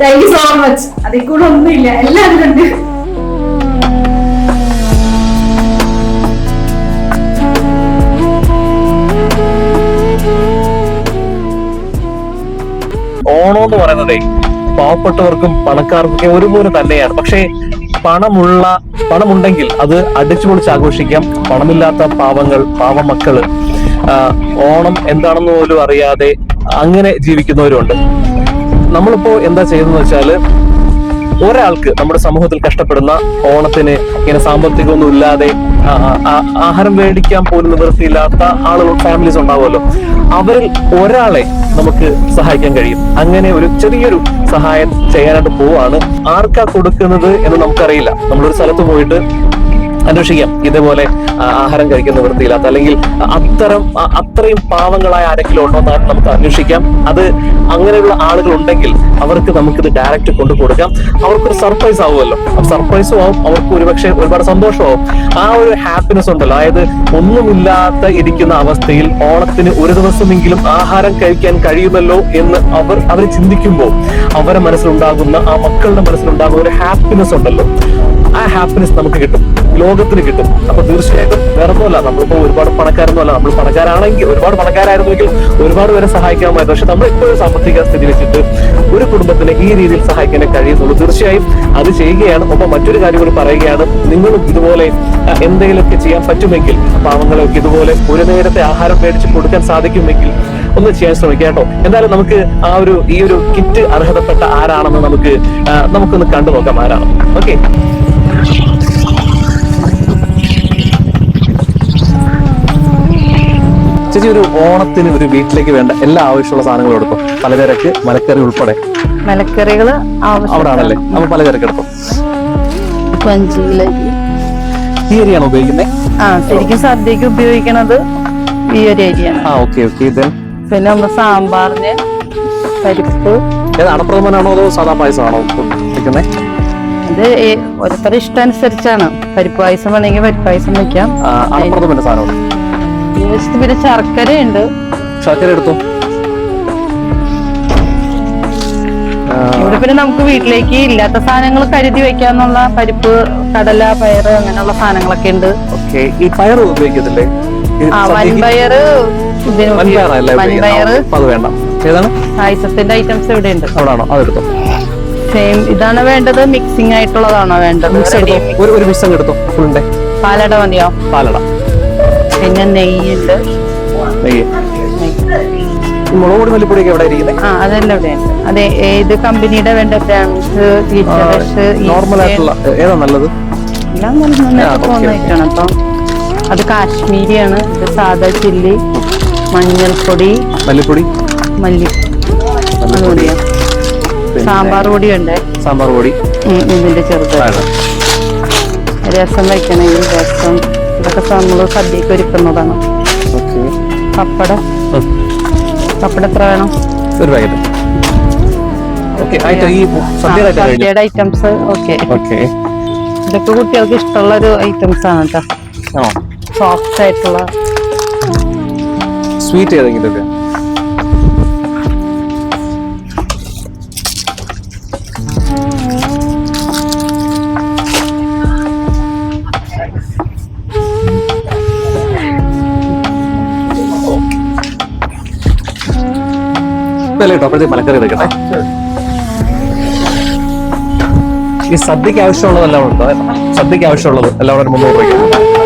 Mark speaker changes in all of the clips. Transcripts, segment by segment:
Speaker 1: So much അതിൽ കൂടെ ഒന്നുമില്ല. എല്ലാം അതിലുണ്ട്.
Speaker 2: ഓണം എന്ന് പറയുന്നതേ പാവപ്പെട്ടവർക്കും പണക്കാർക്കൊക്കെ ഒരുപോലെ തന്നെയാണ്. പക്ഷേ പണമുള്ള പണമുണ്ടെങ്കിൽ അത് അടിച്ചുപൊളിച്ച് ആഘോഷിക്കാം. പണമില്ലാത്ത പാവങ്ങൾ പാവമക്കൾ. മക്കൾ ഓണം എന്താണെന്ന് പോലും അറിയാതെ അങ്ങനെ ജീവിക്കുന്നവരുണ്ട്. നമ്മളിപ്പോ എന്താ ചെയ്യുന്നത് വെച്ചാൽ ഒരാൾക്ക് നമ്മുടെ സമൂഹത്തിൽ കഷ്ടപ്പെടുന്ന ഓണത്തിന് ഇങ്ങനെ സാമ്പത്തികമൊന്നും ഇല്ലാതെ ആഹാരം മേടിക്കാൻ പോലും നിവൃത്തിയില്ലാത്ത ആളുകൾ ഫാമിലീസ് ഉണ്ടാവുമല്ലോ. അവരിൽ ഒരാളെ നമുക്ക് സഹായിക്കാൻ കഴിയും. അങ്ങനെ ഒരു ചെറിയൊരു സഹായം ചെയ്യാനായിട്ട് പോവാണ്. ആർക്കാ കൊടുക്കുന്നത് എന്ന് നമുക്കറിയില്ല. നമ്മളൊരു സ്ഥലത്ത് പോയിട്ട് അന്വേഷിക്കാം. ഇതേപോലെ ആഹാരം കഴിക്കുന്ന വൃത്തിയില്ലാത്ത അല്ലെങ്കിൽ അത്തരം അത്രയും പാവങ്ങളായ ആരെങ്കിലും ഉണ്ടോ നമുക്ക് അന്വേഷിക്കാം. അത് അങ്ങനെയുള്ള ആളുകൾ ഉണ്ടെങ്കിൽ അവർക്ക് നമുക്കിത് ഡയറക്റ്റ് കൊണ്ടു കൊടുക്കാം. അവർക്കൊരു സർപ്രൈസ് ആവുമല്ലോ. സർപ്രൈസും ആവും. അവർക്ക് ഒരുപക്ഷെ ഒരുപാട് സന്തോഷമാവും. ആ ഒരു ഹാപ്പിനെസ് ഉണ്ടല്ലോ. അതായത് ഒന്നുമില്ലാത്ത ഇരിക്കുന്ന അവസ്ഥയിൽ ഓണത്തിന് ഒരു ദിവസമെങ്കിലും ആഹാരം കഴിക്കാൻ കഴിയുമല്ലോ എന്ന് അവർ അവർ ചിന്തിക്കുമ്പോൾ അവരുടെ മനസ്സിലുണ്ടാകുന്ന ആ മക്കളുടെ മനസ്സിലുണ്ടാകുന്ന ഒരു ഹാപ്പിനെസ് ഉണ്ടല്ലോ. ആ ഹാപ്പിനെസ് നമുക്ക് കിട്ടും. ലോകത്തിന് കിട്ടും. അപ്പൊ തീർച്ചയായിട്ടും വേറെ ഒന്നുമല്ല നമ്മളിപ്പോ ഒരുപാട് പണക്കാരൊന്നുമല്ല. നമ്മൾ പണക്കാരാണെങ്കിൽ ഒരുപാട് പണക്കാരായിരുന്നെങ്കിൽ ഒരുപാട് പേരെ സഹായിക്കാമായിരുന്നു പക്ഷെ നമ്മൾ ഇപ്പോൾ സാമ്പത്തിക സ്ഥിതി വെച്ചിട്ട് ഒരു കുടുംബത്തിന് ഈ രീതിയിൽ സഹായിക്കാനേ കഴിയുന്നുള്ളൂ. തീർച്ചയായും അത് ചെയ്യുകയാണ്. ഒപ്പം മറ്റൊരു കാര്യം കൂടി പറയുകയാണ്. നിങ്ങളും ഇതുപോലെ എന്തെങ്കിലുമൊക്കെ ചെയ്യാൻ പറ്റുമെങ്കിൽ പാവങ്ങളൊക്കെ ഇതുപോലെ ഒരു നേരത്തെ ആഹാരം മേടിച്ച് കൊടുക്കാൻ സാധിക്കുമെങ്കിൽ ഒന്ന് ചെയ്യാൻ ശ്രമിക്കാം കേട്ടോ. എന്തായാലും നമുക്ക് ആ ഒരു ഈ ഒരു കിറ്റ് അർഹതപ്പെട്ട ആരാണെന്ന് നമുക്ക് നമുക്കൊന്ന് കണ്ടു നോക്കാം ആരാണ് ഓക്കെ? ചേച്ചി ഒരു ഓണത്തിന് ഒരു വീട്ടിലേക്ക് വേണ്ട എല്ലാ ആവശ്യമുള്ള സാധനങ്ങളും എടുക്കും പലചരക്ക് മലക്കറി ഉൾപ്പെടെ. മലക്കറികൾ അവിടാണല്ലേ? അപ്പൊ പലചരക്ക് എടുക്കും ഈ ഏരിയയാണോ ഉപയോഗിക്കുന്നത്
Speaker 3: ആ ശരിക്കും സദ്യക്ക് ഉപയോഗിക്കണത് ഈ ഒരു ഏരിയയാണ്
Speaker 2: ആ ഓക്കെ ഓക്കെ ഇത്
Speaker 3: പിന്നെ നമ്മൾ സാമ്പാറിന് പരിപ്പ്.
Speaker 2: അടപ്രഥമനാണോ അതോ സാധാ പായസമാണോ വെക്കുന്നത്
Speaker 3: ഇത് ഏ- ഓരോരുത്തരുടെ ഇഷ്ടം അനുസരിച്ചാണ് പരിപ്പ് പായസം വേണമെങ്കിൽ പരിപ്പ് പായസം വെക്കാം.
Speaker 2: അടപ്രഥമന്റെ സാധനമാണ്.
Speaker 3: പിന്നെ ശർക്കര ഉണ്ട്
Speaker 2: ശർക്കര എടുത്തു
Speaker 3: ഇവിടെ പിന്നെ നമുക്ക് വീട്ടിലേക്ക് ഇല്ലാത്ത സാധനങ്ങൾ കരുതി വെക്കാന്നുള്ള പരിപ്പ് കടല പയറ് അങ്ങനെയുള്ള സാധനങ്ങളൊക്കെ ഉണ്ട്.
Speaker 2: ഈ പയർ ഉപയോഗിക്കത്തില്ലേ? അത്
Speaker 3: പായസത്തിന്റെ ഐറ്റംസ് ഇവിടെ ഉണ്ട്
Speaker 2: അതെടുത്തോ.
Speaker 3: സെയിം ഇതാണ് വേണ്ടത്. മിക്സിംഗ് ആയിട്ടുള്ളതാണോ വേണ്ടത്.
Speaker 2: ഒരു മിക്സ് എടുത്തോ.
Speaker 3: പാലട മതിയോ?
Speaker 2: പാലട.
Speaker 3: പിന്നെ നെയ്യുണ്ട്
Speaker 2: നെയ്യ്. മുളക് പൊടി മല്ലിപ്പൊടിയൊക്കെ എവിടെ ഇരിക്കുന്നത്
Speaker 3: ആ അതെല്ലാം ഇവിടെ ഉണ്ട്. അതെ ഏത് കമ്പനിയുടെ വേണ്ട ബ്രാൻഡ്സ് ഗീറ്ററസ്
Speaker 2: നോർമൽ ആയിട്ടുള്ള ഏതാ നല്ലത്?
Speaker 3: എല്ലാം നല്ല നന്നായിട്ട് പോകുന്നതായിട്ടാണ്. അപ്പം അത് കാശ്മീരിയാണ്. ഇത് സാദാ ചില്ലി മഞ്ഞൾപ്പൊടി
Speaker 2: മല്ലിപ്പൊടി?
Speaker 3: മല്ലി
Speaker 2: സാമ്പാർ
Speaker 3: സാമ്പാർ പൊടിയുണ്ട്.
Speaker 2: സാമ്പാർ പൊടി.
Speaker 3: ഇതിന്റെ
Speaker 2: ചെറുതാണ്
Speaker 3: രസം വയ്ക്കണമെങ്കിൽ രസം. ഇതൊക്കെ നമ്മൾ സദ്യക്ക് ഒരുക്കുന്നതാണ്. പപ്പടം. പപ്പടം എത്ര വേണം?
Speaker 2: ഒരു പാക്കറ്റ്
Speaker 3: സദ്യയുടെ ഐറ്റംസ് ഓക്കെ. ഇതൊക്കെ കുട്ടികൾക്ക് ഇഷ്ടമുള്ള ഒരു ഐറ്റംസ് ആണ് കേട്ടോ സോഫ്റ്റ് ആയിട്ടുള്ള.
Speaker 2: സ്വീറ്റ് ഏതെങ്കിലും കേട്ടോ? അപ്പോഴത്തേക്ക് മലക്കറി ഈ സദ്യക്ക് ആവശ്യമുള്ളതെല്ലാം ഉണ്ടോ? സദ്യക്ക് ആവശ്യമുള്ളത് എല്ലാം ഒരു മുന്നൂറ് രൂപയ്ക്ക്.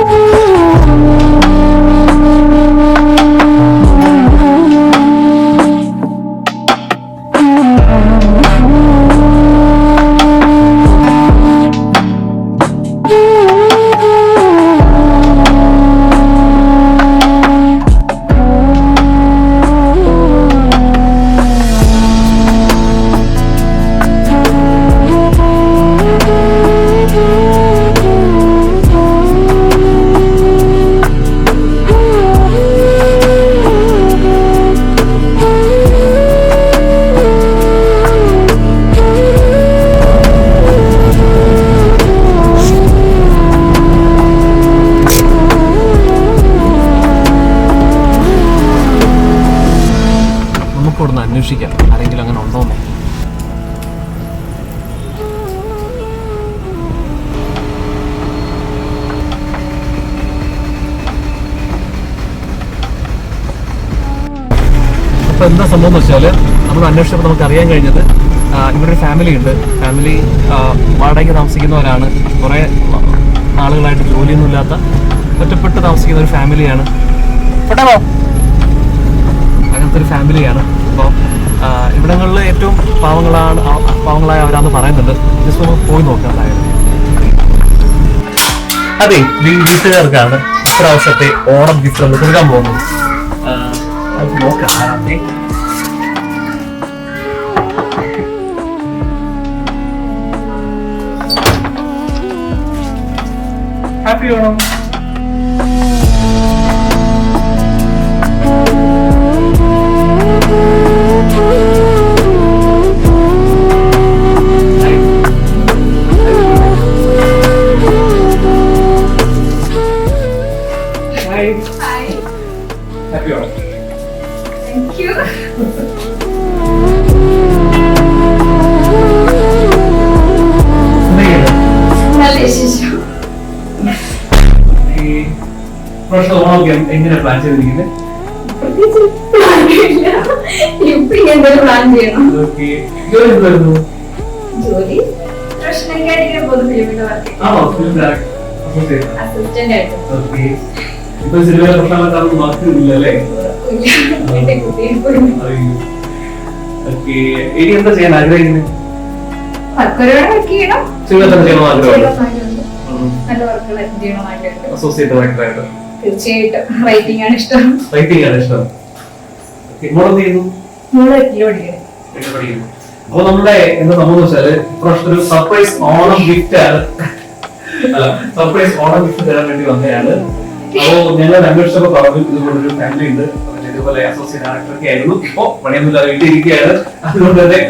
Speaker 2: അന്വേഷിക്കാം. ആരെങ്കിലും അങ്ങനെ ഉണ്ടോന്നേ അപ്പോൾ എന്താ സംഭവം എന്ന് വെച്ചാൽ നമ്മൾ അന്വേഷിച്ചപ്പോൾ നമുക്ക് അറിയാൻ കഴിഞ്ഞത് ഇവരുടെ ഫാമിലി ഉണ്ട്. ഫാമിലി വാടകയ്ക്ക് താമസിക്കുന്നവരാണ്. കുറേ ആളുകളായിട്ട് ജോലിയൊന്നുമില്ലാത്ത ഒറ്റപ്പെട്ട് താമസിക്കുന്ന ഒരു ഫാമിലിയാണ് പെട്ടാവോ ഒരു ഫാമിലിയാണ്. അപ്പോൾ ഇവിടങ്ങളിൽ ഏറ്റവും പാവങ്ങളാണ് പാവങ്ങളായ അവരാന്ന് പറയുന്നുണ്ട്. ജസ്റ്റ് ഒന്ന് പോയി നോക്കാം അതെ വീട്ടുകാർക്കാണ് ഇപ്രാവശ്യത്തെ ഓണം ഗിഫ്റ്റ് നമ്മൾ കൊടുക്കാൻ പോകുന്നത്. നോക്കാം ഹാപ്പി ഓണം. ഈ പ്രാവശ്യം ഓണമൊക്കെ എങ്ങനെ പ്ലാൻ ചെയ്തിരിക്കുന്നത് ജോലി ഇപ്പൊ സിനിമയിലെ പ്രശ്നങ്ങളൊക്കെ
Speaker 1: പോയി
Speaker 2: ഓക്കെ. ഇനി എന്താ ചെയ്യാൻ ആഗ്രഹിക്കുന്നത്
Speaker 1: ചെയ്യണം.
Speaker 2: സിനിമ
Speaker 1: നല്ല വർക്കുകൾ
Speaker 2: അസോസിയേറ്റ്
Speaker 1: തീർച്ചയായിട്ടും. റൈറ്റിംഗ് ആണ് ഇഷ്ടം.
Speaker 2: റൈറ്റിംഗ് ആണ് ഇഷ്ടം. മോളെന്ത് ചെയ്യുന്നു?
Speaker 1: മൂന്ന് കിലോ പഠിക്കണം
Speaker 2: പഠിക്കുന്നു. അപ്പൊ നമ്മുടെ എന്താ സംഭവം വെച്ചാൽ ഇപ്രാവശ്യം ഒരു സർപ്രൈസ് ഓണം ഗിഫ്റ്റ് ആണ്. സർപ്രൈസ് ഓണം ഗിഫ്റ്റ് തരാൻ വേണ്ടി വന്നതാണ് അപ്പോ ഞങ്ങൾ അന്വേഷിച്ചപ്പോ പറഞ്ഞു ഫാമിലി ഉണ്ട്. ഇതുപോലെ അസോസിയേറ്റ് ഡയറക്ടറൊക്കെ ആയിരുന്നു. ഇപ്പോ പണിയൊന്നുമില്ലാതെ വീട്ടിലിരിക്കുകയാണ് അതുകൊണ്ട് തന്നെ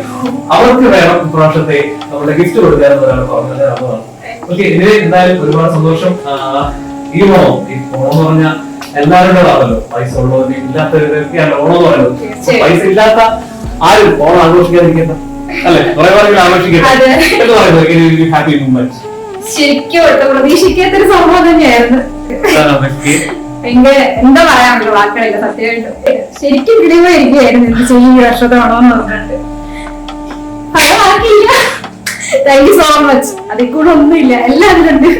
Speaker 2: അവർക്ക് വേണം ഇപ്രാവശ്യത്തെ നമ്മുടെ ഗിഫ്റ്റ് കൊടുക്കാൻ പറഞ്ഞത്. അതാണ് ഓക്കെ ഇതിന് എന്തായാലും ഒരുപാട് സന്തോഷം. ഈ ഓണം ഈ ഓണം എന്ന് പറഞ്ഞാൽ എല്ലാവരുടെ ആണല്ലോ പൈസ ഉള്ളവരും ഇല്ലാത്തവരൊക്കെയാണ് ഓണം എന്ന് പറയുന്നത്. പൈസ ഇല്ലാത്ത ആരും ഓണം ആഘോഷിക്കാതിരിക്കുന്ന അല്ലെ? കുറെ പേരെങ്കിലും. എന്ന് പറയുന്നത് ഹാപ്പി മൂമെന്റ്
Speaker 1: ശരിക്കും ഒട്ടും പ്രതീക്ഷിക്കാത്തൊരു സംഭവം തന്നെയായിരുന്നു. ഭയങ്കര എന്താ പറയാനുള്ള വാക്കുകളില്ല സത്യമായിട്ടും. ശരിക്കും കിളിമ ഇരിക്കുകയായിരുന്നു ചെയ്യും ഈ വർഷത്തെ വേണമെന്ന് പറഞ്ഞിട്ട്. പറയാൻ വാക്കില്ല താങ്ക് യു സോ മച്ച് അതിൽ കൂടെ ഒന്നുമില്ല. എല്ലാം അതിലുണ്ട്.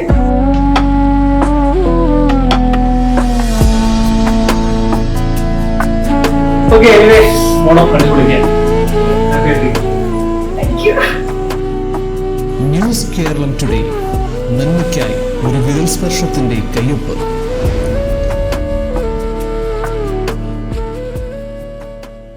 Speaker 2: Okay anyway
Speaker 4: news Keralam today നന്മയ്ക്കായി ഒരു വിരൽ സ്പർശത്തിന്റെ കയ്യൊപ്പ്.